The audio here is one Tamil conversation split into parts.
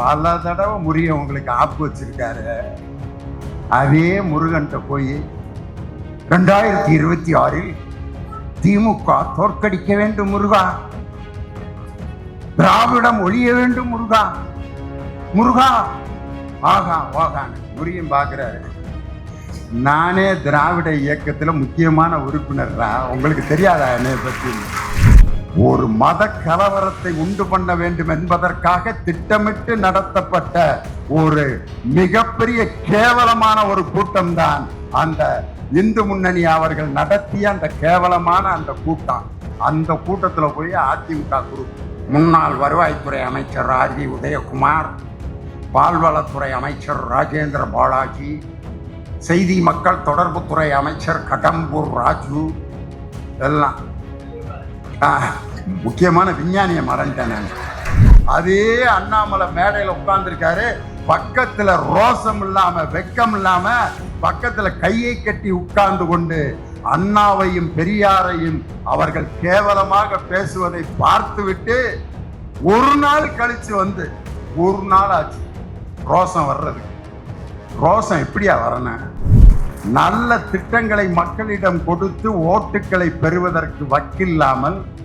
பல தடவை முருகன் உங்களுக்கு ஆப்பு வச்சிருக்காரு. அதே முருகன்கிட்ட போய் ரெண்டாயிரத்தி இருபத்தி ஆறில் திமுக தோற்கடிக்க வேண்டும் முருகா. திராவிடம் ஒழிய வேண்டும் முருகா. முருகா. ஆகா வாகான் முருகன் பார்க்குறாரு. நானே திராவிட இயக்கத்துல முக்கியமான உறுப்பினர்ரா. உங்களுக்கு தெரியாதா என்னை பற்றி ஒரு மத கலவரத்தை உண்டு பண்ண வேண்டும் என்பதற்காக திட்டமிட்டு நடத்தப்பட்ட ஒரு மிகப்பெரிய கேவலமான ஒரு கூட்டம் தான் அந்த இந்து முன்னணி அவர்கள் நடத்திய அந்த கேவலமான அந்த கூட்டம். அந்த கூட்டத்தில் போய் அதிமுக குரூப் முன்னாள் வருவாய்த்துறை அமைச்சர் ராஜி உதயகுமார் பால்வளத்துறை அமைச்சர் ராஜேந்திர பாலாஜி செய்தி மக்கள் தொடர்புத்துறை அமைச்சர் கடம்பூர் ராஜு எல்லாம் முக்கியமான விஞ்ஞானியை மறந்துட்டேன் நான். அதே அண்ணாமலை மேடையில் உட்கார்ந்துருக்காரு. பக்கத்தில் ரோசம் இல்லாமல் வெக்கம் இல்லாமல் பக்கத்தில் கையை கட்டி உட்கார்ந்து கொண்டு அண்ணாவையும் பெரியாரையும் அவர்கள் கேவலமாக பேசுவதை பார்த்துவிட்டு ஒரு நாள் கழித்து வந்து ஒரு நாள் ஆச்சு ரோசம் வர்றதுக்கு. ரோசம் எப்படியா வரணும் நல்ல திட்டங்களை மக்களிடம் கொடுத்து ஓட்டுக்களை பெறுவதற்கு வக்கில்லாமல்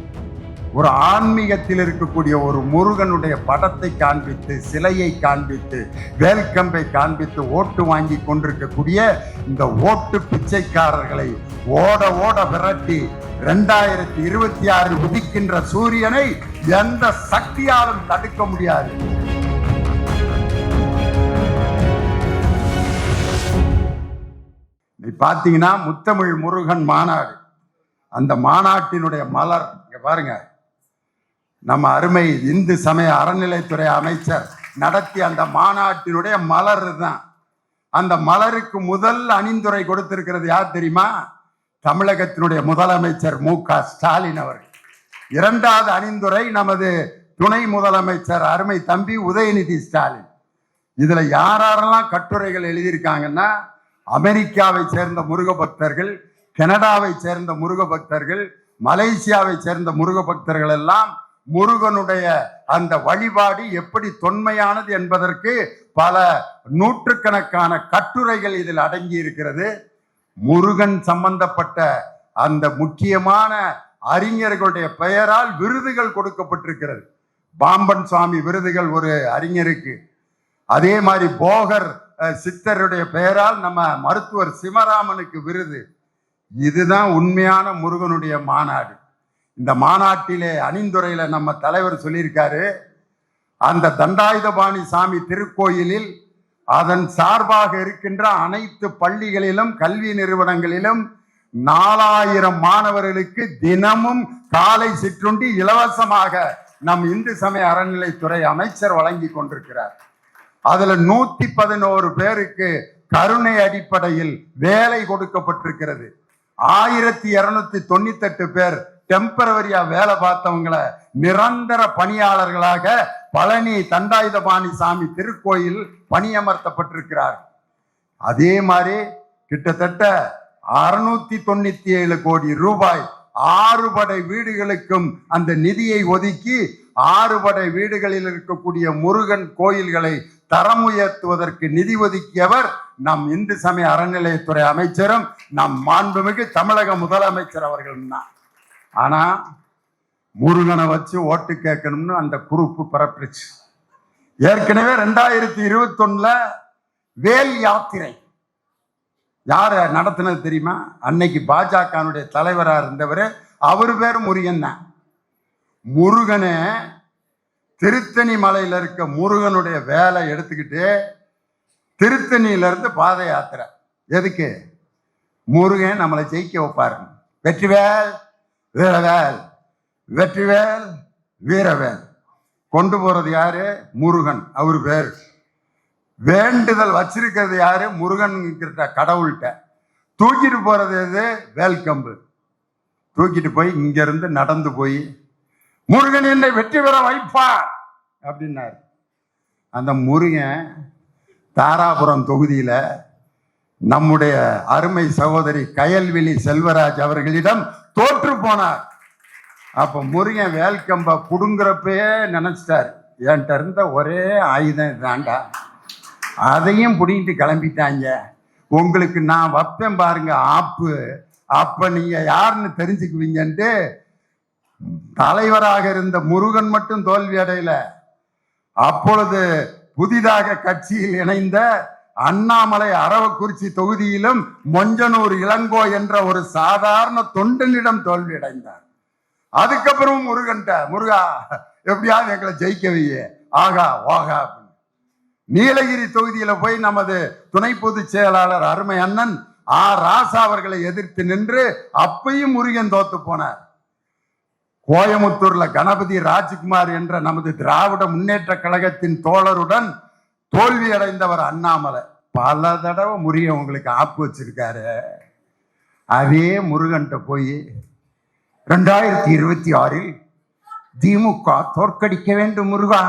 ஒரு ஆன்மீகத்தில் இருக்கக்கூடிய ஒரு முருகனுடைய படத்தை காண்பித்து சிலையை காண்பித்து வேல்கம்பை காண்பித்து ஓட்டு வாங்கி கொண்டிருக்கக்கூடிய இந்த ஓட்டு பிச்சைக்காரர்களை ஓட ஓட விரட்டி ரெண்டாயிரத்தி இருபத்தி ஆறு உதிக்கின்ற சூரியனை எந்த சக்தியாலும் தடுக்க முடியாது. பார்த்தீங்கன்னா முத்தமிழ் முருகன் மாநாடு. அந்த மாநாட்டினுடைய மலர் இங்க பாருங்க. நம்ம அருமை இந்து சமய அறநிலைத்துறை அமைச்சர் நடத்திய அந்த மாநாட்டினுடைய மலர் தான் அந்த மலருக்கு முதல் அணிந்துரை கொடுத்திருக்கிறது யார் தெரியுமா? தமிழகத்தினுடைய முதலமைச்சர் மு க ஸ்டாலின் அவர்கள். இரண்டாவது அணிந்துரை நமது துணை முதலமைச்சர் அருமை தம்பி உதயநிதி ஸ்டாலின். இதுல யாரெல்லாம் கட்டுரைகள் எழுதியிருக்காங்கன்னா அமெரிக்காவை சேர்ந்த முருக பக்தர்கள் கனடாவை சேர்ந்த முருக பக்தர்கள் மலேசியாவை சேர்ந்த முருக பக்தர்கள் எல்லாம் முருகனுடைய அந்த வழிபாடு எப்படி தொன்மையானது என்பதற்கு பல நூற்றுக்கணக்கான கட்டுரைகள் இதில் அடங்கி இருக்கிறது. முருகன் சம்பந்தப்பட்ட அந்த முக்கியமான அறிஞர்களுடைய பெயரால் விருதுகள் கொடுக்கப்பட்டிருக்கிறது. பாம்பன் சுவாமி விருதுகள் ஒரு அறிஞருக்கு. அதே மாதிரி போகர் சித்தருடைய பெயரால் நம்ம மருத்துவர் சிவராமனுக்கு விருது. இதுதான் உண்மையான முருகனுடைய மாநாடு. இந்த மாநாட்டிலே அணிந்துரையில நம்ம தலைவர் சொல்லியிருக்காரு அந்த தண்டாயுதபாணி சாமி திருக்கோயிலில் அதன் சார்பாக இருக்கின்ற அனைத்து பள்ளிகளிலும் கல்வி நிறுவனங்களிலும் நாலாயிரம் மாணவர்களுக்கு தினமும் காலை சிற்றுண்டி இலவசமாக நம் இந்து சமய அறநிலைத்துறை அமைச்சர் வழங்கி கொண்டிருக்கிறார். அதுல நூத்தி பதினோரு பேருக்கு கருணை அடிப்படையில் வேலை கொடுக்கப்பட்டிருக்கிறது. ஆயிரத்தி இருநூத்தி தொண்ணூத்தி எட்டு பேர் டெம்பரவரியா வேலை பார்த்தவங்கள நிரந்தர பணியாளர்களாக பழனி தண்டாயுதபாணி சாமி திருக்கோயில் பணியமர்த்தப்பட்டிருக்கிறார். அதே மாதிரி கிட்டத்தட்ட அறுநூத்தி தொண்ணூத்தி ஏழு கோடி ரூபாய் ஆறு படை வீடுகளுக்கும் அந்த நிதியை ஒதுக்கி ஆறு படை வீடுகளில் இருக்கக்கூடிய முருகன் கோயில்களை தரம் உயர்த்துவதற்கு நிதி ஒதுக்கியவர் நம் இந்து சமய அறநிலையத்துறை அமைச்சரும் நம் மாண்புமிகு தமிழக முதலமைச்சர் அவர்கள் தான். ஆனா முருகனை வச்சு ஓட்டு கேட்கணும்னு அந்த குறிப்பு பரப்பிடுச்சு. ஏற்கனவே ரெண்டாயிரத்தி இருபத்தொன்னுல வேல் யாத்திரை. யார நடத்தினது தெரியுமா? அன்னைக்கு பாஜகனுடைய தலைவரா இருந்தவர் அவர் பேர் முருகன் தான். முருகனை திருத்தணி மலையில் இருக்க முருகனுடைய வேலை எடுத்துக்கிட்டு திருத்தணியிலேருந்து பாத யாத்திரை. எதுக்கு? முருகன் நம்மளை ஜெயிக்க வைப்பாரு. வெற்றிவேல் வீரவேல். வெற்றிவேல் வீரவேல். கொண்டு போறது யாரு? முருகன். அவர் பேர். வேண்டுதல் வச்சிருக்கிறது யாரு? முருகன் கிட்ட கடவுள்கிட்ட. தூக்கிட்டு போறது எது? வேல்கம்பு. தூக்கிட்டு போய் இங்கேருந்து நடந்து போய் முருகன் என்னை வெற்றி பெற வைப்பார் அப்படின்னாரு. அந்த முருகன் தாராபுரம் தொகுதியில நம்முடைய அருமை சகோதரி கயல்விழி செல்வராஜ் அவர்களிடம் தோற்று போனார். அப்ப முருகன் வேல்கம்ப புடுங்குறப்பயே நினைச்சிட்டார். என்கிட்ட இருந்த ஒரே ஆயுதம் இதாண்டா. அதையும் பிடிங்கிட்டு கிளம்பிட்டாங்க. உங்களுக்கு நான் வைப்பேன் பாருங்க ஆப்பு. அப்ப நீங்க யாருன்னு தெரிஞ்சுக்குவீங்கன்ட்டு தலைவராக இருந்த முருகன் மட்டும் தோல்வி அடையல. அப்பொழுது புதிதாக கட்சியில் இணைந்த அண்ணாமலை அரவக்குறிச்சி தொகுதியிலும் மொஞ்சனூர் இளங்கோ என்ற ஒரு சாதாரண தொண்டனிடம் தோல்வி அடைந்தார். அதுக்கப்புறம் முருகன்ட்ட முருகா எப்படியாவது எங்களை ஜெயிக்கவையே. ஆகா ஓகா நீலகிரி தொகுதியில போய் நமது துணை பொதுச் செயலாளர் அருமை அண்ணன் ஆ. ராசா அவர்களை எதிர்த்து நின்று அப்பையும் முருகன் தோத்து போனார். கோயமுத்தூர்ல கணபதி ராஜ்குமார் என்ற நமது திராவிட முன்னேற்ற கழகத்தின் தோழருடன் தோல்வி அடைந்தவர் அண்ணாமலை. பல தடவை முருகன் உங்களுக்கு ஆப்பு வச்சிருக்காரு. அதே முருகன்ட்ட போய் ரெண்டாயிரத்தி இருபத்தி ஆறில் திமுக தோற்கடிக்க வேண்டும் முருகா.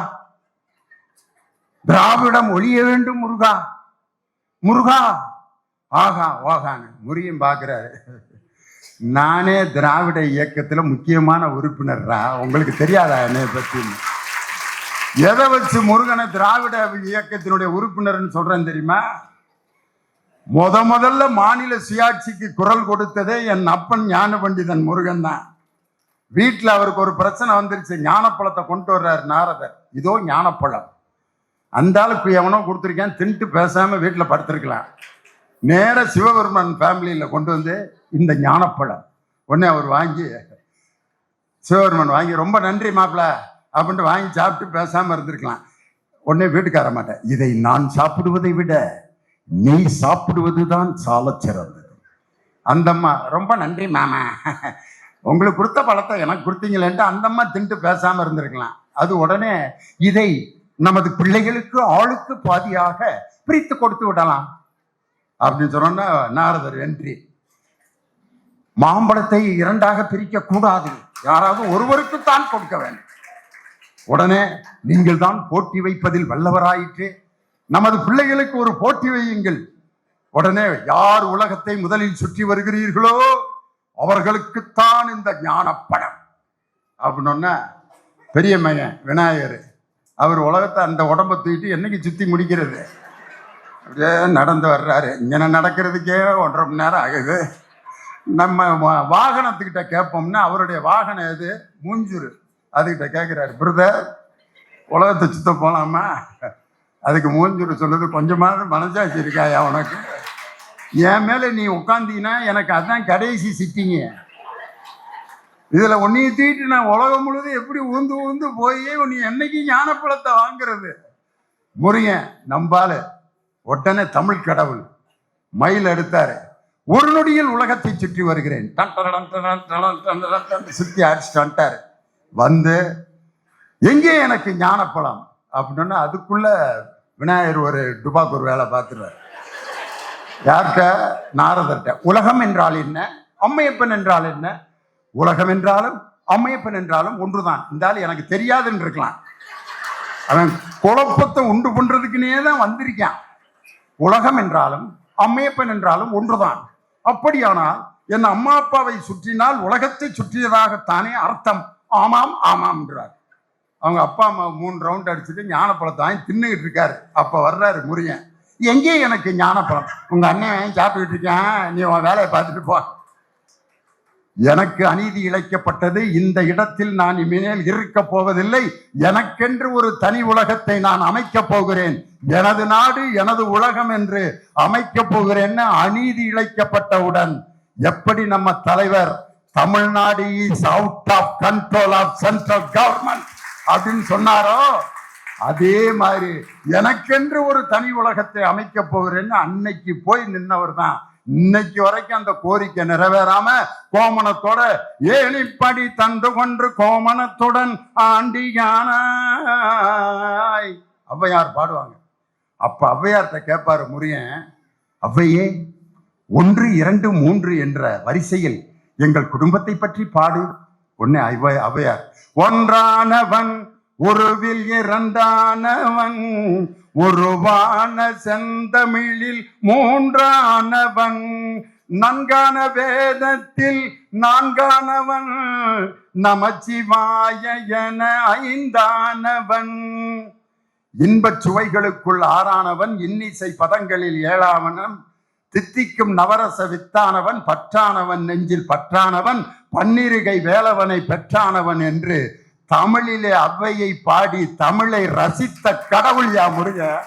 திராவிடம் ஒழிய வேண்டும் முருகா. முருகா. ஆகா ஓகான்னு முருகன் பார்க்கிறாரு நானே திராவிட இயக்கத்தில் முக்கியமான உறுப்பினர்ரா? உங்களுக்கு தெரியாதா என்னை பற்றி எதை வச்சு முருகனை திராவிட இயக்கத்தினுடைய உறுப்பினர்னு சொல்றேன் தெரியுமா? முத முதல்ல மாநில சுயாட்சிக்கு குரல் கொடுத்ததே என் அப்பன் ஞான பண்டிதன் முருகன் தான். வீட்டில் அவருக்கு ஒரு பிரச்சனை வந்துருச்சு. ஞானப்பழத்தை கொண்டு வர்றார் நாரதர். இதோ ஞானப்பழம். அந்த ஆளுக்கு எவனோ கொடுத்துருக்கேன் தின்ட்டு பேசாமல் வீட்டில் படுத்திருக்கலாம். நேர சிவபெருமன் ஃபேமிலியில் கொண்டு வந்து இந்த ஞானப்பழம். உடனே அவர் வாங்கி சிவபெருமன் வாங்கி ரொம்ப நன்றி மாப்பிள அப்படின்ட்டு வாங்கி சாப்பிட்டு பேசாமல் இருந்திருக்கலாம். உடனே வீட்டுக்கார மாட்டேன் இதை நான் சாப்பிடுவதை விட நீ சாப்பிடுவதுதான் சால சிறந்தது. அந்தம்மா ரொம்ப நன்றி மாமா. உங்களுக்கு கொடுத்த பழத்தை எனக்கு கொடுத்தீங்களேன்ட்டு அந்தம்மா தின்ட்டு பேசாமல் இருந்திருக்கலாம். அது உடனே இதை நமது பிள்ளைகளுக்கு ஆளுக்கு பாதியாக பிரித்து கொடுத்து விடலாம். அப்படின்னு சொன்னோன்னா நாரதர் வென்றி மாம்பழத்தை இரண்டாக பிரிக்க கூடாது யாராவது ஒருவருக்கு தான் கொடுக்க வேண்டும். உடனே நீங்கள் தான் போட்டி வைப்பதில் வல்லவராயிற்று. நமது பிள்ளைகளுக்கு ஒரு போட்டி வையுங்கள். உடனே யார் உலகத்தை முதலில் சுற்றி வருகிறீர்களோ அவர்களுக்குத்தான் இந்த ஞானப்படம் அப்படின்னொன்ன பெரிய மையன் விநாயகர் அவர் உலகத்தை அந்த உடம்பை தூக்கிட்டு என்னைக்கு சுத்தி முடிக்கிறது? அப்படியே நடந்து வர்றாரு. இங்கே நடக்கிறதுக்கே ஒன்றரை மணி நேரம் ஆகுது. நம்ம வாகனத்துக்கிட்ட கேட்போம்னா அவருடைய வாகனம் எது? மூஞ்சுரு. அதுகிட்ட கேட்குறாரு பிரதர் உலகத்தை சுத்த போகலாமா அதுக்கு மூஞ்சுரு சொல்லுது கொஞ்சமாவது மனசாட்சி இருக்காயா உனக்கு? என் மேலே நீ உட்காந்தீங்கன்னா எனக்கு அதுதான் கடைசி சிட்டிங்க. இதில் உன்னைய தூக்கிட்டு நான் உலகம் முழுது எப்படி உந்து உந்து போய் உன்னை என்னைக்கு ஞானப்பழத்தை வாங்குறது? முருகன் நம்பால உடனே தமிழ் கடவுள் மயில் எடுத்தாரு ஒரு நொடியில் உலகத்தை சுற்றி வருகிறேன் சுற்றி அடிச்சுட்டான்ட்டாரு வந்து எங்கே எனக்கு ஞானப்பழம் அப்படின்னா அதுக்குள்ள விநாயகர் ஒரு டுபாக்கு ஒரு வேலை பார்த்துருவார் யார்கிட்ட நாரதர்கிட்ட உலகம் என்றால் என்ன அம்மையப்பன் என்றால் என்ன உலகம் என்றாலும் அம்மையப்பன் என்றாலும் ஒன்றுதான் இருந்தாலும் எனக்கு தெரியாதுன்னு இருக்கலாம் அவன் குழப்பத்தை உண்டு பண்றதுக்குன்னே தான் வந்திருக்கான் உலகம் என்றாலும் அம்மையப்பன் என்றாலும் ஒன்றுதான் அப்படியானால் என் அம்மா அப்பாவை சுற்றினால் உலகத்தை சுற்றியதாகத்தானே அர்த்தம். ஆமாம் ஆமாம் என்றார். அவங்க அப்பா அம்மா மூணு ரவுண்ட் அடிச்சுட்டு ஞானப்பழத்தை வாங்கி தின்னுகிட்டு இருக்காரு. அப்போ வர்றாரு முருகன். எங்கேயும் எனக்கு ஞானப்பழம். உங்கள் அண்ணன் சாப்பிட்டுக்கிட்டு இருக்கேன். நீ உன் வேலையை பார்த்துட்டு போ. எனக்கு அநீதி இழைக்கப்பட்டது. இந்த இடத்தில் நான் இனிமேல் இருக்க போவதில்லை. எனக்கென்று ஒரு தனி உலகத்தை நான் அமைக்கப் போகிறேன். எனது நாடு எனது உலகம் என்று அமைக்கப் போகிறேன்னு அநீதி இழைக்கப்பட்டவுடன் எப்படி நம்ம தலைவர் Tamil Nadu is out of control of central government அப்படின்னு சொன்னாரோ? அதே மாதிரி எனக்கென்று ஒரு தனி உலகத்தை அமைக்கப் போகிறேன்னு அன்னைக்கு போய் நின்னவர் தான் இன்னைக்கு வரைக்கும் அந்த கோரிக்கை நிறைவேறாம கோமணத்தோட ஏழிப்படி தந்து கொன்று கோமணத்துடன் ஆண்டியானாய். ஔவையார் பாடுவாங்க. அப்ப ஔவையார்கிட்ட கேட்பாரு முருகன் ஔவையே ஒன்று இரண்டு மூன்று என்ற வரிசையில் எங்கள் குடும்பத்தை பற்றி பாடு. ஒன்னே ஔவை ஔவையார் ஒன்றானவன் ஒருவில் இரண்டானவன் ஒருவான செந்தமிழில் மூன்றானவன் நன்கான வேதத்தில் நான்கானவன் நமச்சிவாய என ஐந்தானவன். இன்பச் சுவைகளுக்குள் ஆறானவன் இன்னிசை பதங்களில் ஏழாவனன் தித்திக்கும் நவரச வித்தானவன் பற்றானவன் நெஞ்சில் பற்றானவன் பன்னிருகை வேலவனை பெற்றானவன் என்று தமிழிலே அவ்வையை பாடி தமிழை ரசித்த கடவுள் யா முருகன்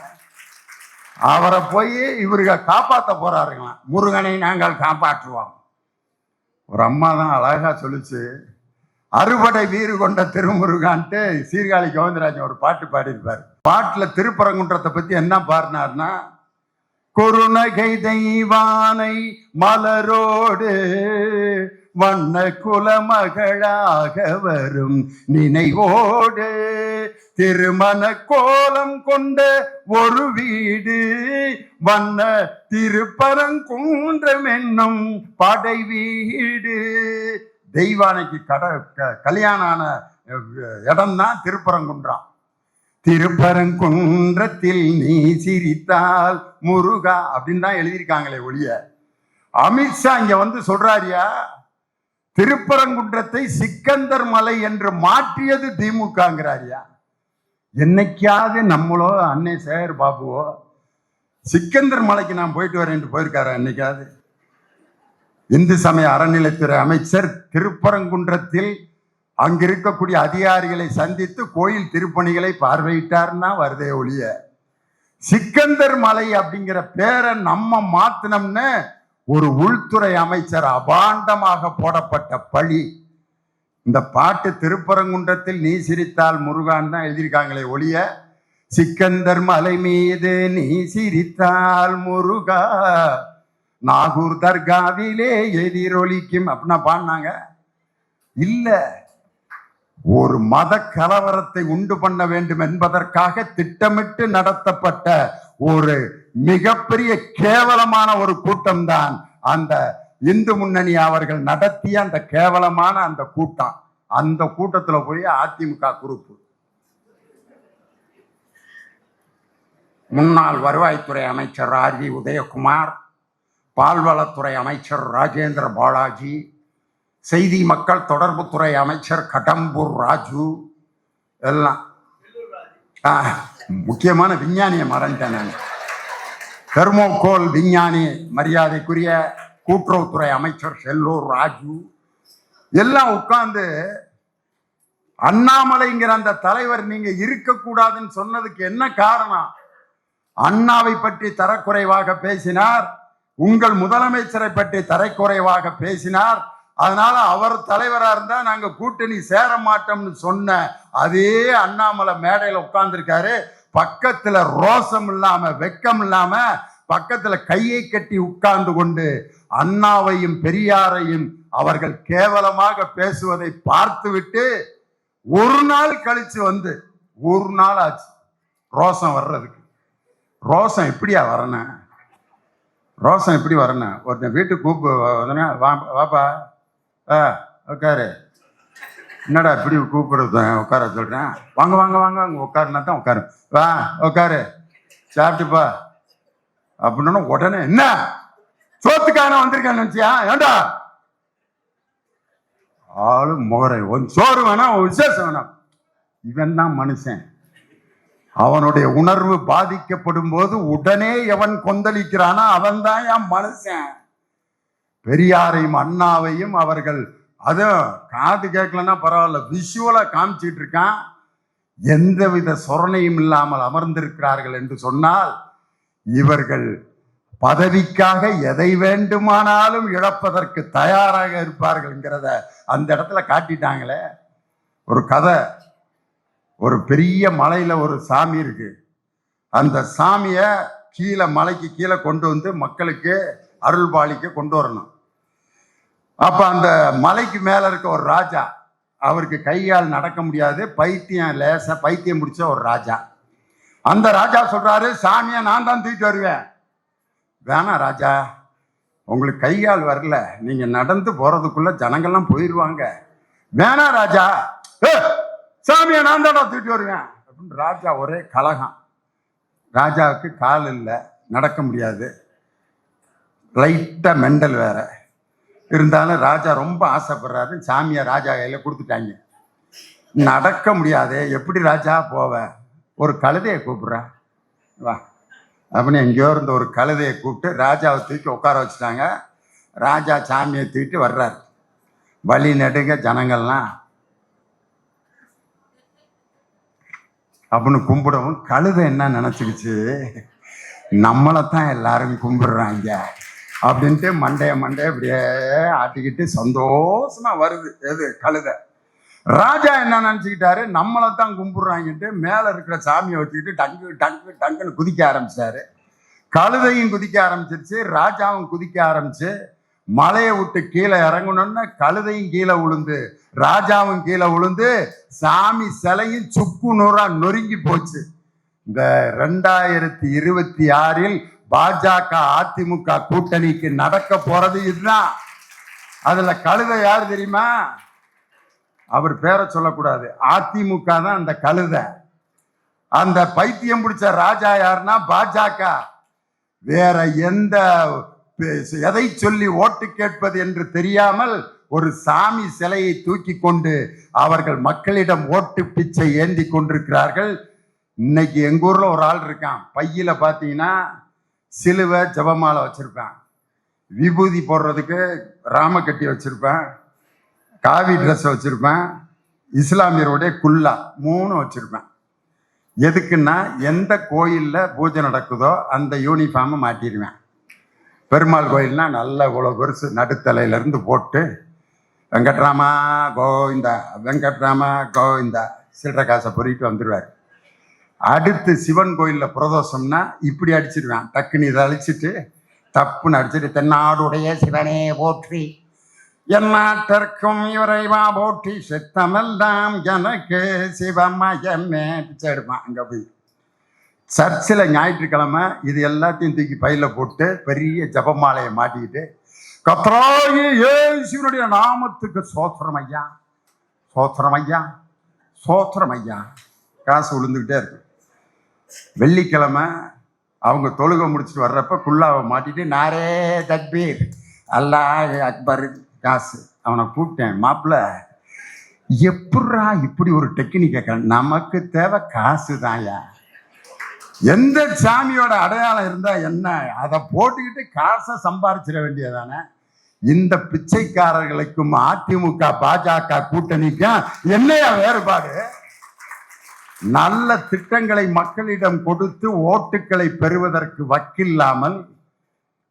அவரை போய் இவருக காப்பாற்ற போறாருங்களாம் முருகனை நாங்கள் காப்பாற்றுவோம். ஒரு அம்மா தான் அழகா சொல்லிச்சு. அறுபடை வீறு கொண்ட திருமுருகான்ட்டு சீர்காழி கோவிந்தராஜன் ஒரு பாட்டு பாடியிருப்பார். பாட்டில் திருப்பரங்குன்றத்தை பற்றி என்ன பாடினார்னா குருநகை தெய்வானை மலரோடு வண்ண குலமகளாக வரும். நினைவோடு திருமண கோலம் கொண்ட ஒரு வீடு. வண்ண திருப்பரங்குன்றம் என்னும் படை வீடு. தெய்வானைக்கு கட கல்யாணம் ஆன இடம்தான் திருப்பரங்குன்றம். திருப்பரங்குன்றத்தில் நீ சிரித்தால் முருகா அப்படின்னு தான் எழுதியிருக்காங்களே ஒழிய. அமித்ஷா இங்க வந்து சொல்றாரியா? திருப்பரங்குன்றத்தை சிக்கந்தர் மலை என்று மாற்றியது திமுகங்கிறாரியா? என்னைக்காவது நம்மளோ அன்னை சேகர் பாபுவோ சிக்கந்தர் மலைக்கு நான் போயிட்டு வரேன் போயிருக்காரு என்னைக்காவது? இந்து சமய அறநிலைத்துறை அமைச்சர் திருப்பரங்குன்றத்தில் அங்க இருக்கக்கூடிய அதிகாரிகளை சந்தித்து கோயில் திருப்பணிகளை பார்வையிட்டார்னா வருதே ஒழிய. சிக்கந்தர் மலை அப்படிங்கிற பேரை நம்ம மாத்தினோம்னு ஒரு உள்துறை அமைச்சர் அபாண்டமாக போடப்பட்ட பழி. இந்த பாட்டு திருப்பரங்குன்றத்தில் நீ சிரித்தால் முருகான் தான் எழுதியிருக்காங்களே ஒழிய சிக்கந்தர் மலை மீது நீ சிரித்தால் முருகா. நாகூர் தர்காவிலே எதிரொலிக்கும் அப்படின்னா பாடினாங்க. இல்ல ஒரு மத கலவரத்தை உண்டு பண்ண வேண்டும் என்பதற்காக திட்டமிட்டு நடத்தப்பட்ட ஒரு மிகப்பெரிய கேவலமான ஒரு கூட்டம் தான் அந்த இந்து முன்னணி அவர்கள் நடத்திய அந்த கேவலமான அந்த கூட்டம். அந்த கூட்டத்துல போய் அதிமுக குரூப் முன்னாள் வருவாய்த்துறை அமைச்சர் ஆர் வி உதயகுமார் பால்வளத்துறை அமைச்சர் ராஜேந்திர பாலாஜி செய்தி மக்கள் தொடர்புத்துறை அமைச்சர் கடம்பூர் ராஜு எல்லாம். முக்கியமான விஞ்ஞானியை மறந்துட்டேன் நான். தெர்மோகோல் விஞ்ஞானி மரியாதைக்குரிய கூட்டுறவுத்துறை அமைச்சர் செல்லூர் ராஜு. எல்லாம் உட்கார்ந்து அண்ணாமலைங்கிற அந்த தலைவர் நீங்க இருக்கக்கூடாதுன்னு சொன்னதுக்கு என்ன காரணம்? அண்ணாவை பற்றி தரக்குறைவாக பேசினார். உங்கள் முதலமைச்சரை பற்றி தரக்குறைவாக பேசினார். அதனால அவர் தலைவராக இருந்தால் நாங்கள் கூட்டணி சேர மாட்டோம்னு சொன்ன அதே அண்ணாமலை மேடையில் உட்கார்ந்துருக்காரு. பக்கத்துல ரோசம் இல்லாம வெக்கம் இல்லாம பக்கத்துல கையை கட்டி உட்கார்ந்து கொண்டு அண்ணாவையும் பெரியாரையும் அவர்கள் கேவலமாக பேசுவதை பார்த்துவிட்டு ஒரு நாள் கழிச்சு வந்து ஒரு நாள் ஆச்சு ரோசம் வர்றதுக்கு ரோசம் எப்படியா வரணும் ரோசம் எப்படி வரணும் ஒருத்தன் வீட்டுக்கு கூப்பு வா வாப்பா ஆ உட்காரு என்னடா இப்படி கூப்பிடுறது? உட்கார சொல்றேன். வாங்க வாங்க வாங்க அங்கே உட்காருனா தான் உட்காரு. வா உட்காரு. சாப்பிட்டுப்பா. அப்படின்னா உடனே என்ன? சோத்துக்கான வந்திருக்கான்னு நினச்சியா? ஏண்டா? ஆளு முகரை ஒன் சோறு வேணாம் ஒரு விசேஷம் வேணாம் இவன் தான் மனுஷன். அவனுடைய உணர்வு பாதிக்கப்படும் போது உடனே எவன் கொந்தளிக்கிறானா அவன் தான் என் மனுஷன். பெரியாரையும் அண்ணாவையும் அவர்கள் அதுவும் காது கேட்கலன்னா பரவாயில்ல விஷுவலா காமிச்சிட்டு இருக்கான். எந்தவித சொரணையும் இல்லாமல் அமர்ந்திருக்கிறார்கள் என்று சொன்னால் இவர்கள் பதவிக்காக எதை வேண்டுமானாலும் இழப்பதற்கு தயாராக இருப்பார்கள்ங்கிறத அந்த இடத்துல காட்டிட்டாங்களே. ஒரு கதை. ஒரு பெரிய மலையில் ஒரு சாமி இருக்கு. அந்த சாமியை கீழே மலைக்கு கீழே கொண்டு வந்து மக்களுக்கு அருள்பாளிக்க கொண்டு வரணும். அப்ப அந்த மலைக்கு மேல இருக்க ஒரு ராஜா அவருக்கு கையால் நடக்க முடியாது பைத்தியம் லேச பைத்தியம் முடிச்ச ஒரு ராஜா. அந்த ராஜா சொல்றாரு சாமியை நான் தான் தூக்கிட்டு வருவேன். வேணாம் ராஜா உங்களுக்கு கையால் வரல நீங்க நடந்து போறதுக்குள்ள ஜனங்கள்லாம் போயிடுவாங்க வேணாம் ராஜா "ஏ, சாமியை நான் தான்டா தூக்கிட்டு வருவேன். அப்படின்னு ராஜா ஒரே கலகம். ராஜாவுக்கு கால் இல்லை நடக்க முடியாது. லைட்டா மெண்டல் வேற. இருந்தாலும் ராஜா ரொம்ப ஆசைப்படுறாரு. சாமியை ராஜா கையில் கொடுத்துட்டாங்க. நடக்க முடியாது. எப்படி ராஜா போவ? ஒரு கழுதையை கூப்பிட்றா. வா. அப்படின்னு எங்கேயோ இருந்த ஒரு கழுதையை கூப்பிட்டு ராஜாவை தூக்கி உட்கார வச்சுட்டாங்க. ராஜா சாமியை தூக்கிட்டு வர்றாரு. வழி நெடுங்க ஜனங்கள்லாம். அப்படின்னு கும்பிடவும் கழுதை என்ன நினச்சிக்கிச்சு? நம்மளை தான் எல்லாரும் கும்பிடுறாங்க. அப்படின்ட்டு மண்டைய மண்டைய அப்படியே ஆட்டிக்கிட்டு சந்தோஷமா வருது. எது? கழுதை. ராஜா என்ன நினச்சிக்கிட்டாரு? நம்மளை தான் கும்பிடுறாங்கன்ட்டு மேலே இருக்கிற சாமியை வச்சுக்கிட்டு டங்கு டங்கு டங்குன்னு குதிக்க ஆரம்பிச்சிட்டாரு கழுதையும் குதிக்க ஆரம்பிச்சிருச்சு ராஜாவும் குதிக்க ஆரம்பிச்சு மலையை விட்டு கீழே இறங்கணும்னு கழுதையும் கீழே விழுந்து ராஜாவும் கீழே விழுந்து சாமி சிலையும் சுக்கு நூறா நொறுங்கி போச்சு. இந்த ரெண்டாயிரத்தி இருபத்தி ஆறில் பாஜக அதிமுக கூட்டணிக்கு நடக்க போறது இதுதான் அதுல கழுதை யார் தெரியுமா? அவர் பேரை சொல்லக்கூடாது. அதிமுக தான் அந்த கழுதை. அந்த பைத்தியம் பிடிச்ச ராஜா யாருன்னா பாஜக. வேற எந்த எதை சொல்லி ஓட்டு கேட்பது என்று தெரியாமல் ஒரு சாமி சிலையை தூக்கி கொண்டு அவர்கள் மக்களிடம் ஓட்டு பிச்சை ஏந்தி கொண்டிருக்கிறார்கள். இன்னைக்கு எங்க ஊர்ல ஒரு ஆள் இருக்கான். பையில பாத்தீங்கன்னா சிலுவை ஜபமாலை வச்சுருப்பேன். விபூதி போடுறதுக்கு ராம கட்டி வச்சுருப்பேன். காவி ட்ரெஸ் வச்சுருப்பேன். இஸ்லாமியருடைய குல்லா மூணு வச்சுருப்பேன். எதுக்குன்னா எந்த கோயிலில் பூஜை நடக்குதோ அந்த யூனிஃபார்மை மாட்டிடுவேன் பெருமாள் கோயில்னா நல்ல இவ்வளோ பெருசு நடுத்தலையிலேருந்து போட்டு வெங்கட்ராமா கோவிந்தா வெங்கட்ராமா கோவிந்தா சில்லற காசை பொறிட்டு வந்துடுவார் அடுத்து சிவன் கோயிலில் புரதோஷம்னா இப்படி அடிச்சிடுவேன் டக்குன்னு இதை அழிச்சிட்டு தப்புன்னு அடிச்சிட்டு தென்னாடுடைய சிவனே போற்றி. எல்லாத்திற்கும் இறைவா போற்றி. சித்தமெல்லாம் எனக்கு சிவமயமே. பிச்சை எடுப்பான் அங்கே போய். சர்ச்சில் ஞாயிற்றுக்கிழமை இது எல்லாத்தையும் தூக்கி பையில போட்டு பெரிய ஜபமாலையை மாட்டிக்கிட்டு கத்ராயி இயேசுனுடைய நாமத்துக்கு சோத்திரம் ஐயா. சோத்திரம் ஐயா. சோத்திரம் ஐயா. காசு விழுந்துக்கிட்டே இருக்கு. வெள்ளிக்கிழமை அவங்க தொழுகை முடிச்சுட்டு வர்றப்ப குல்லாவை மாட்டிட்டு நாரே தக்பீர் அல்லாஹ் அக்பர் காசு. அவனை கூப்பிட்டேன். மாப்பிள்ள எப்படா இப்படி ஒரு டெக்னிக் கேட்கறேன் நமக்கு தேவை காசு தான்யா. எந்த சாமியோட அடையாளம் இருந்தால் என்ன? அதை போட்டுக்கிட்டு காசை சம்பாரிச்சிட வேண்டியதானே இந்த பிச்சைக்காரர்களுக்கும் அதிமுக பாஜக கூட்டணிக்கும் என்னையா வேறுபாடு? நல்ல திட்டங்களை மக்களிடம் கொடுத்து ஓட்டுக்களை பெறுவதற்கு வக்கில்லாமல்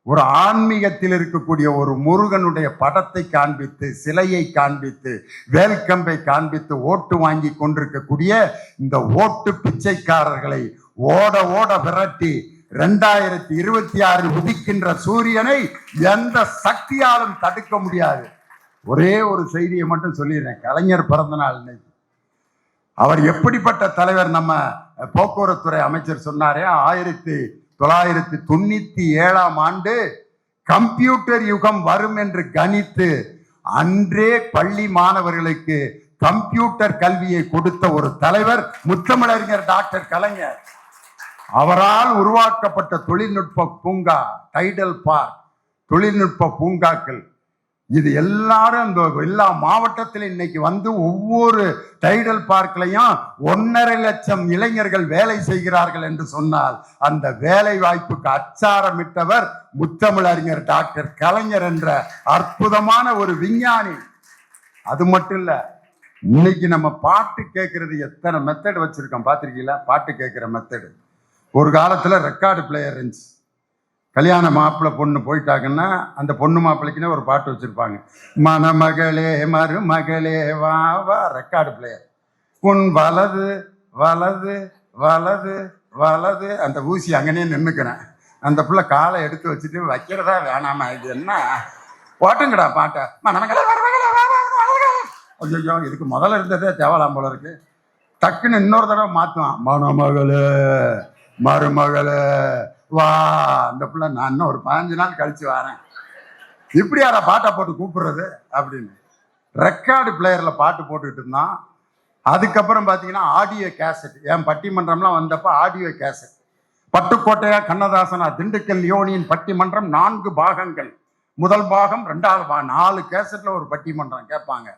ஒரு ஆன்மீகத்தில் இருக்கக்கூடிய ஒரு முருகனுடைய படத்தை காண்பித்து சிலையை காண்பித்து வேல்கம்பை காண்பித்து ஓட்டு வாங்கி கொண்டிருக்கக்கூடிய இந்த ஓட்டு பிச்சைக்காரர்களை ஓட ஓட விரட்டி ரெண்டாயிரத்தி இருபத்தி ஆறில் உதிக்கின்ற சூரியனை எந்த சக்தியாலும் தடுக்க முடியாது. ஒரே ஒரு செய்தியை மட்டும் சொல்லிடுறேன். கலைஞர் பிறந்த நாள் இன்னைக்கு. அவர் எப்படிப்பட்ட தலைவர் நம்ம போக்குவரத்துறை அமைச்சர் சொன்னாரே ஆயிரத்தி தொள்ளாயிரத்தி தொண்ணூத்தி ஏழாம் ஆண்டு கம்ப்யூட்டர் யுகம் வரும் என்று கணித்து அன்றே பள்ளி மாணவர்களுக்கு கம்ப்யூட்டர் கல்வியை கொடுத்த ஒரு தலைவர் முத்தமிழறிஞர் டாக்டர் கலைஞர். அவரால் உருவாக்கப்பட்ட தொழில்நுட்ப பூங்கா டைடல் பார்க் தொழில்நுட்ப பூங்காக்கள். இது எல்லாரும் இந்த எல்லா மாவட்டத்திலும் இன்னைக்கு வந்து ஒவ்வொரு டைடல் பார்க்லையும் ஒன்னரை லட்சம் இளைஞர்கள் வேலை செய்கிறார்கள் என்று சொன்னால் அந்த வேலை வாய்ப்புக்கு அச்சாரமிட்டவர் முத்தமிழறிஞர் டாக்டர் கலைஞர் என்ற அற்புதமான ஒரு விஞ்ஞானி. அது மட்டும் இல்ல இன்னைக்கு நம்ம பாட்டு கேட்கறது எத்தனை மெத்தட் வச்சிருக்கோம் பார்த்துருக்கீங்களா பாட்டு கேட்கிற மெத்தடு ஒரு காலத்துல ரெக்கார்டு பிளேயர் இருந்துச்சு. கல்யாண மாப்பிள்ளை பொண்ணு போயிட்டாங்கன்னா அந்த பொண்ணு மாப்பிள்ளைக்குன்னே ஒரு பாட்டு வச்சிருப்பாங்க. மணமகளே மருமகளே வா வா ரெக்கார்டு பிளேயர் உன் வலது வலது வலது வலது அந்த ஊசி அங்கனே நின்றுக்கிறேன் அந்த பிள்ளை காலை எடுத்து வச்சுட்டு வைக்கிறதா வேணாமா இது என்ன? ஓட்டுங்கடா பாட்டை. மணமகளே மருமகளே ஐயோ இதுக்கு முதல்ல இருந்ததே தேவலாம் போல இருக்கு. டக்குன்னு இன்னொரு தடவை மாற்றுவான் மணமகளே மருமகளே வா அந்த பிள்ளை நான் இன்னும் ஒரு பதினஞ்சு நாள் கழிச்சு வரேன். இப்படி யாரா பாட்டை போட்டு கூப்பிடுறது அப்படின்னு. ரெக்கார்டு பிளேயரில் பாட்டு போட்டுக்கிட்டு இருந்தான். அதுக்கப்புறம் பார்த்தீங்கன்னா ஆடியோ கேசட் என் பட்டிமன்றம்லாம் வந்தப்போ ஆடியோ கேசட் பட்டுக்கோட்டையா கண்ணதாசனா திண்டுக்கல் யோனியின் பட்டிமன்றம் நான்கு பாகங்கள். முதல் பாகம் ரெண்டாவது பாகம் நாலு கேசட்ல ஒரு பட்டிமன்றம் கேட்பாங்க.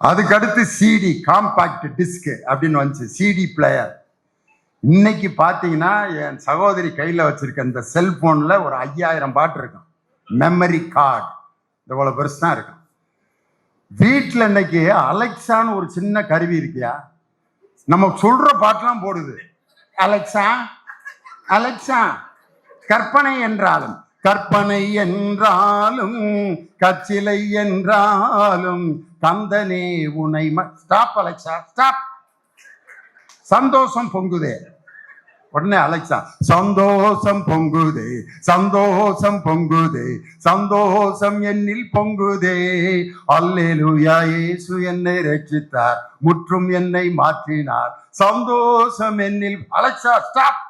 அதுக்கடுத்து சிடி காம்பாக்ட் டிஸ்க் அப்படின்னு வந்துச்சு. சிடி பிளேயர் இன்னைக்கு பார்த்தீங்கன்னா என் சகோதரி கையில் வச்சிருக்க இந்த செல்போனில் ஒரு ஐயாயிரம் பாட்டு இருக்கும். மெமரி கார்டு இவ்வளோ பெருசு தான் இருக்கும். வீட்டில் இன்னைக்கு அலெக்சான்னு ஒரு சின்ன கருவி இருக்கியா? நம்ம சொல்ற பாட்டெலாம் போடுது. அலெக்சா அலெக்சா கற்பனை என்றாலும் கற்பனை என்றாலும் கச்சிலை என்றாலும் தந்தனே உனை ஸ்டாப் அலெக்சா ஸ்டாப் சந்தோஷம் பொங்குதே. உடனே அலெக்சா சந்தோஷம் பொங்குதே சந்தோஷம் பொங்குதே சந்தோஷம் என்னில் பொங்குதே. அல்லேலூயா இயேசு என்னை ரட்சித்தார் முற்றும் என்னை மாற்றினார். சந்தோஷம் என்னில் அலெக்சா ஸ்டாப்.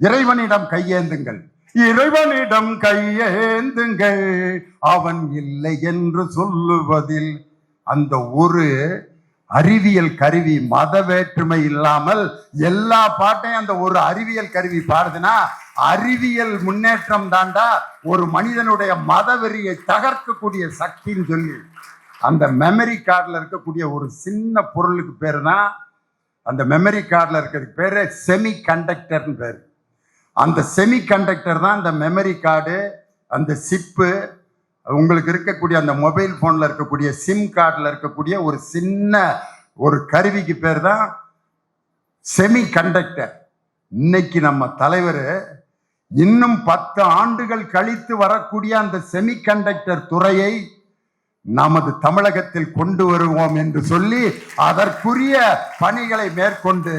இறைவனிடம் கையேந்துங்கள். இறைவனிடம் கையேந்துங்கள். அவன் இல்லை என்று சொல்லுவதில் அந்த ஒரு அறிவியல் கருவி மத வேற்றுமை இல்லாமல் எல்லா பாட்டையும் அந்த ஒரு அறிவியல் கருவி பாடுதுன்னா அறிவியல் முன்னேற்றம் தாண்டா ஒரு மனிதனுடைய மத வெறியை தகர்க்கக்கூடிய சக்தின்னு சொல்லி அந்த மெமரி கார்டில் இருக்கக்கூடிய ஒரு சின்ன பொருளுக்கு பேர் தான் அந்த மெமரி கார்டில் இருக்கிறதுக்கு பேர் செமி கண்டக்டர்னு பேர். அந்த செமி கண்டக்டர் தான் அந்த மெமரி கார்டு அந்த சிப்பு உங்களுக்கு இருக்கக்கூடிய அந்த மொபைல் ஃபோனில் இருக்கக்கூடிய சிம் கார்டில் இருக்கக்கூடிய ஒரு சின்ன ஒரு கருவிக்கு பேர் தான் செமி கண்டக்டர் இன்னைக்கு நம்ம தலைவர் இன்னும் பத்து ஆண்டுகள் கழித்து வரக்கூடிய அந்த செமி கண்டக்டர் துறையை நமது தமிழகத்தில் கொண்டு வருவோம் என்று சொல்லி அதற்குரிய பணிகளை மேற்கொண்டு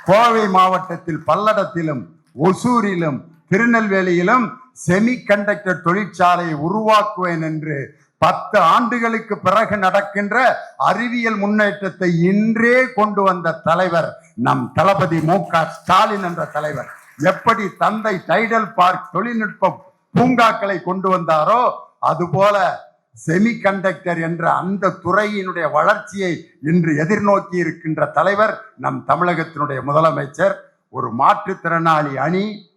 கோவை மாவட்டத்தில் பல்லடத்திலும் ஒசூரிலும் திருநெல்வேலியிலும் செமிகண்டக்டர் தொழிற்சாலையை உருவாக்குவேன் என்று பத்து ஆண்டுகளுக்கு பிறகு நடக்கின்ற அறிவியல் முன்னேற்றத்தை இன்றே கொண்டு வந்த தலைவர் நம் தளபதி மு க ஸ்டாலின் என்ற தலைவர். எப்படி தந்தை டைடல் பார்க் தொழில்நுட்ப பூங்காக்களை கொண்டு வந்தாரோ அதுபோல செமிகண்டக்டர் என்ற அந்த துறையினுடைய வளர்ச்சியை இன்று எதிர்நோக்கி இருக்கின்ற தலைவர் நம் தமிழகத்தினுடைய முதலமைச்சர். ஒரு மாற்றுத்திறனாளி அணி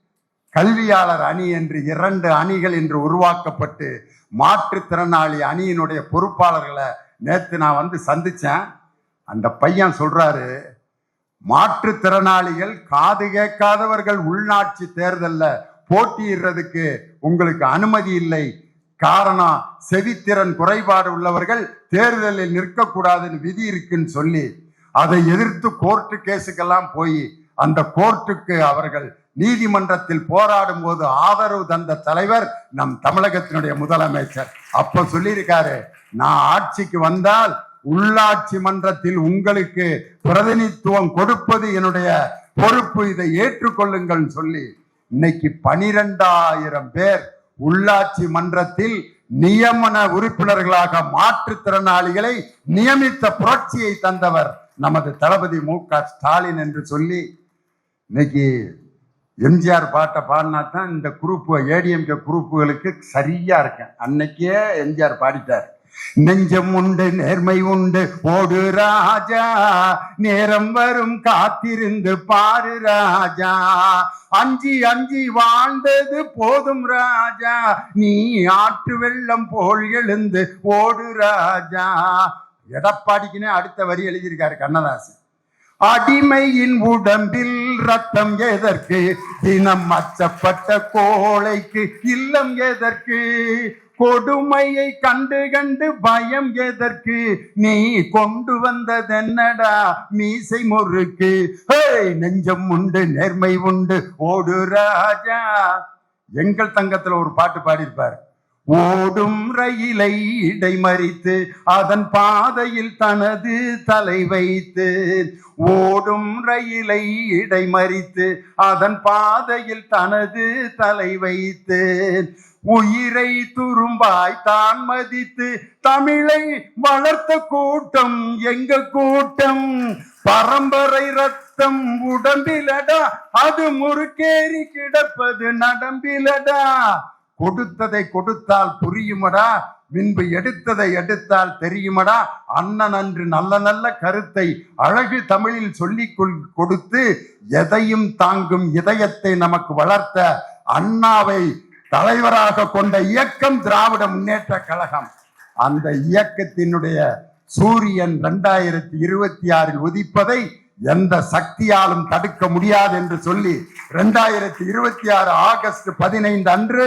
கல்வியாளர் அணி என்று இரண்டு அணிகள் என்று உருவாக்கப்பட்டு மாற்றுத்திறனாளி அணியினுடைய பொறுப்பாளர்களை நேற்று நான் வந்து சந்தித்தேன் அந்த பையன் சொல்கிறாரு மாற்றுத்திறனாளிகள் காது கேட்காதவர்கள் உள்நாட்சி தேர்தலில் போட்டியிடுறதுக்கு உங்களுக்கு அனுமதி இல்லை. காரணம் செவித்திறன் குறைபாடு உள்ளவர்கள் தேர்தலில் நிற்கக்கூடாதுன்னு விதி இருக்குன்னு சொல்லி அதை எதிர்த்து கோர்ட்டு கேஸுக்கெல்லாம் போய் அந்த கோர்ட்டுக்கு அவர்கள் நீதிமன்றத்தில் போராடும் போது ஆதரவு தந்த தலைவர் நம் தமிழகத்தினுடைய முதலமைச்சர். அப்ப சொல்லியிருக்காரு நான் ஆட்சிக்கு வந்தால் உள்ளாட்சி மன்றத்தில் உங்களுக்கு பிரதிநிதித்துவம் கொடுப்பது என்னுடைய பொறுப்பு இதை ஏற்றுக்கொள்ளுங்கள் சொல்லி இன்னைக்கு பனிரெண்டாயிரம் பேர் உள்ளாட்சி மன்றத்தில் நியமன உறுப்பினர்களாக மாற்றுத்திறனாளிகளை நியமித்த புரட்சியை தந்தவர் நமது தளபதி மு க ஸ்டாலின் என்று சொல்லி இன்னைக்கு எம்ஜிஆர் பாட்டை பாடினா தான் இந்த குரூப் ஏடிஎம்கே குரூப்புகளுக்கு சரியா இருக்கேன். அன்னைக்கே எம்ஜிஆர் பாடிட்டார். நெஞ்சம் உண்டு நேர்மை உண்டு ஓடு ராஜா நேரம் வரும் காத்திருந்து பாரு ராஜா. அஞ்சி அஞ்சி வாழ்ந்தது போதும் ராஜா. நீ ஆற்று வெள்ளம் போல் எழுந்து ஓடு ராஜா. எடப்பாடிக்குனே அடுத்த வரி எழுதியிருக்காரு கண்ணதாசன். அடிமையின் உடம்பில் ரத்தம் எதற்கு? தினம் அச்சப்பட்ட கோழைக்கு இல்லம் எதற்கு? கொடுமையை கண்டு கண்டு பயம் எதற்கு? நீ கொண்டு வந்ததென்னடா? மீசை முறுக்கு. நெஞ்சம் உண்டு நேர்மை உண்டு. ஓடு ராஜா. எங்கள் தங்கத்துல ஒரு பாட்டு பாடியிருப்பார். ஓடும் ரயிலை இடைமறித்து அதன் பாதையில் தனது தலை வைத்து ஓடும் ரயிலை இடைமறித்து அதன் பாதையில் தனது தலை வைத்து உயிரை துரும்பாய் தான் மதித்து தமிழை வளர்த்த கூட்டம் எங்க கூட்டம். பரம்பரை ரத்தம் உடம்பிலடா அது முறுக்கேறி கிடப்பது நடம்பிலடா. கொடுத்ததை கொடுத்தால் புரியுமடா? பின்பு எடுத்ததை எடுத்தால் தெரியுமடா? அண்ணன் அன்று நல்ல நல்ல கருத்தை அழகு தமிழில் சொல்லி கொள்- கொடுத்து எதையும் தாங்கும் இதயத்தை நமக்கு வளர்த்த அண்ணாவை தலைவராக கொண்ட இயக்கம் திராவிட முன்னேற்ற கழகம். அந்த இயக்கத்தினுடைய சூரியன் ரெண்டாயிரத்தி இருபத்தி ஆறில் உதிப்பதை எந்த சக்தியாலும் தடுக்க முடியாது என்று சொல்லி இரண்டாயிரத்தி இருபத்தி ஆறு ஆகஸ்ட் பதினைந்து அன்று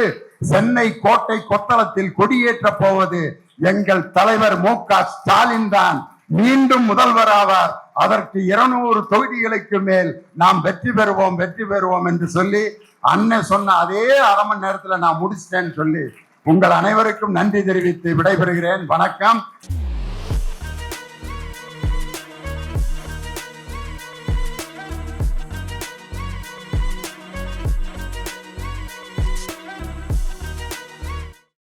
சென்னை கோட்டை கொத்தளத்தில் கொடியேற்ற போவது எங்கள் தலைவர் மு க ஸ்டாலின் தான். மீண்டும் முதல்வர் ஆவார். அதற்கு இருநூறு தொகுதிகளுக்கு மேல் நாம் வெற்றி பெறுவோம் வெற்றி பெறுவோம் என்று சொல்லி அண்ணன் சொன்ன அதே அரை மணி நேரத்தில் நான் முடிச்சிட்டேன்னு சொல்லி உங்கள் அனைவருக்கும் நன்றி தெரிவித்து விடைபெறுகிறேன். வணக்கம்.